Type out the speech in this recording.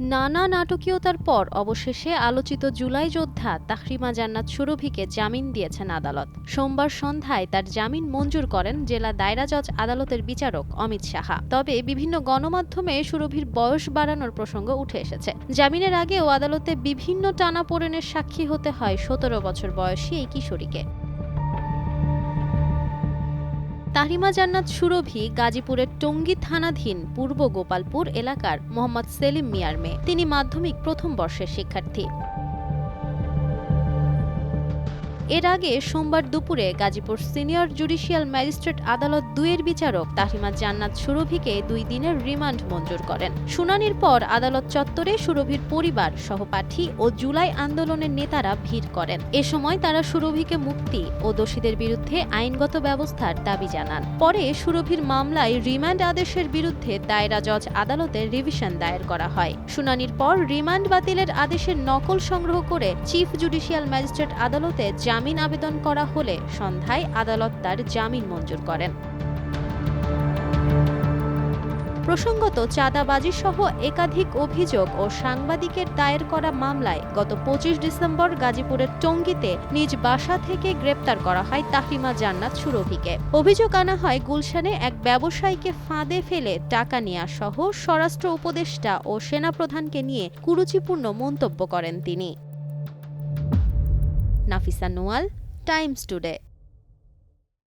নানা নাটকীয়তার পর অবশেষে আলোচিত জুলাই যোদ্ধা তাহরিমা জান্নাত সুরভিকে জামিন দিয়েছেন আদালত। সোমবার সন্ধ্যায় তার জামিন মঞ্জুর করেন জেলা দায়রা জজ আদালতের বিচারক অমিত সাহা। তবে বিভিন্ন গণমাধ্যমে সুরভির বয়স বাড়ানোর প্রসঙ্গ উঠে এসেছে। জামিনের আগেও আদালতে বিভিন্ন টানাপোড়েনের সাক্ষী হতে হয় সতেরো বছর বয়সী এই কিশোরীকে। তাহিমা জান্নাত সুরভি গাজীপুরের টঙ্গী থানাধীন পূর্ব গোপালপুর এলাকার মোহাম্মদ সেলিম মিয়ার মেয়ে। তিনি মাধ্যমিক প্রথম বর্ষের শিক্ষার্থী। এর আগে সোমবার দুপুরে গাজীপুর সিনিয়র জুডিশিয়াল ম্যাজিস্ট্রেট আদালত দুইয়ের বিচারক তাহিমা জান্নাত সুরভিকে দুই দিনের রিমান্ড মঞ্জুর করেন। শুনানির পর আদালত চত্বরে সুরভির পরিবার, সহপাঠী ও জুলাই আন্দোলনের নেতারা ভিড় করেন। এ সময় তারা সুরভিকে মুক্তি ও দোষীদের বিরুদ্ধে আইনগত ব্যবস্থার দাবি জানান। পরে সুরভির মামলায় রিমান্ড আদেশের বিরুদ্ধে দায়রা জজ আদালতে রিভিশন দায়ের করা হয়। শুনানির পর রিমান্ড বাতিলের আদেশের নকল সংগ্রহ করে চিফ জুডিশিয়াল ম্যাজিস্ট্রেট আদালতে জামিন আবেদন করা হলে সন্ধ্যায় আদালত তার জামিন মঞ্জুর করেন। প্রসঙ্গত চাঁদাবাজি সহ একাধিক অভিযোগ ও সাংবাদিকের দায়ের করা মামলায় গত পঁচিশ ডিসেম্বর গাজীপুরের টঙ্গীতে নিজ বাসা থেকে গ্রেপ্তার করা হয় তাহরিমা জান্নাত সুরভিকে। অভিযোগ আনা হয়, গুলশানে এক ব্যবসায়ীকে ফাঁদে ফেলে টাকা নেওয়া সহ স্বরাষ্ট্র উপদেষ্টা ও সেনাপ্রধানকে নিয়ে কুরুচিপূর্ণ মন্তব্য করেন তিনি। Nafisa Noyal Times Today.